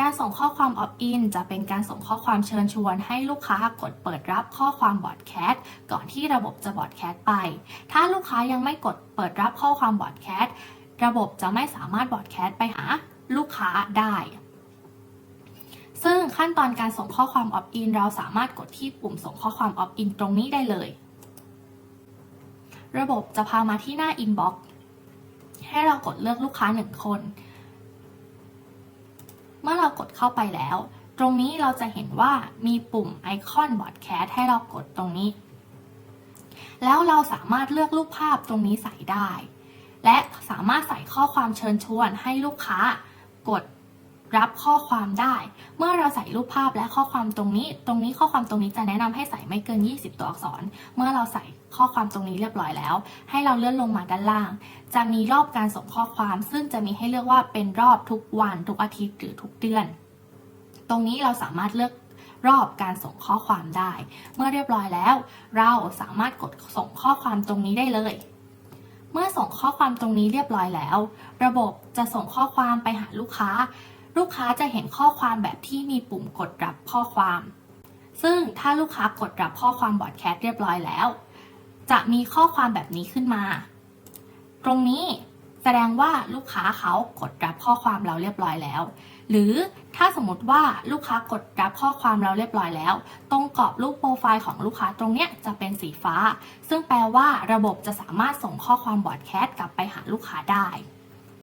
การส่งข้อความ opt-in จะเป็นการส่งข้อความเชิญชวนให้ลูกค้ากดเปิดรับข้อความบอดแคสต์ก่อนที่ระบบจะบอดแคสต์ไป ถ้าลูกค้ายังไม่กดเปิดรับข้อความบอดแคสต์ระบบจะไม่สามารถบอดแคสต์ไปหาลูกค้าได้ ซึ่งขั้นตอนการส่งข้อความ opt-in เราสามารถกดที่ปุ่มส่งข้อความ opt-in ตรงนี้ได้เลย ระบบจะพามาที่หน้า inbox ให้เรากดเลือกลูกค้าหนึ่งคน เมื่อเรากดเข้าไปแล้ว ตรงนี้เราจะเห็นว่ามีปุ่มไอคอนบอดแคสให้เรากดตรงนี้ แล้วเราสามารถเลือกรูปภาพตรงนี้ใส่ได้ และสามารถใส่ข้อความเชิญชวนให้ลูกค้ากด รับข้อความได้ เมื่อเราใส่รูปภาพและข้อความตรงนี้ ตรงนี้ข้อความตรงนี้จะแนะนำให้ใส่ไม่เกิน 20 ตัวอักษร เมื่อเราใส่ข้อความตรงนี้เรียบร้อยแล้ว ให้เราเลื่อนลงมาด้านล่าง จะมีรอบการส่งข้อความ ซึ่งจะมีให้เลือกว่าเป็นรอบทุกวัน ทุกอาทิตย์หรือทุกเดือน ตรงนี้เราสามารถเลือกรอบการส่งข้อความได้ เมื่อเรียบร้อยแล้ว เราสามารถกดส่งข้อความตรงนี้ได้เลยเมื่อส่งข้อความตรงนี้เรียบร้อยแล้ว ระบบจะส่งข้อความไปหาลูกค้า ลูกค้าจะเห็นข้อความแบบที่มีปุ่มกดรับข้อความ ซึ่งถ้าลูกค้ากดรับข้อความบอดแคสต์เรียบร้อยแล้ว จะมีข้อความแบบนี้ขึ้นมา ตรงนี้แสดงว่าลูกค้าเขากดรับข้อความเราเรียบร้อยแล้ว หรือถ้าสมมติว่าลูกค้ากดรับข้อความเราเรียบร้อยแล้ว ตรงกรอบรูปโปรไฟล์ของลูกค้าตรงเนี้ยจะเป็นสีฟ้า ซึ่งแปลว่าระบบจะสามารถส่งข้อความบอดแคสต์กลับไปหาลูกค้าได้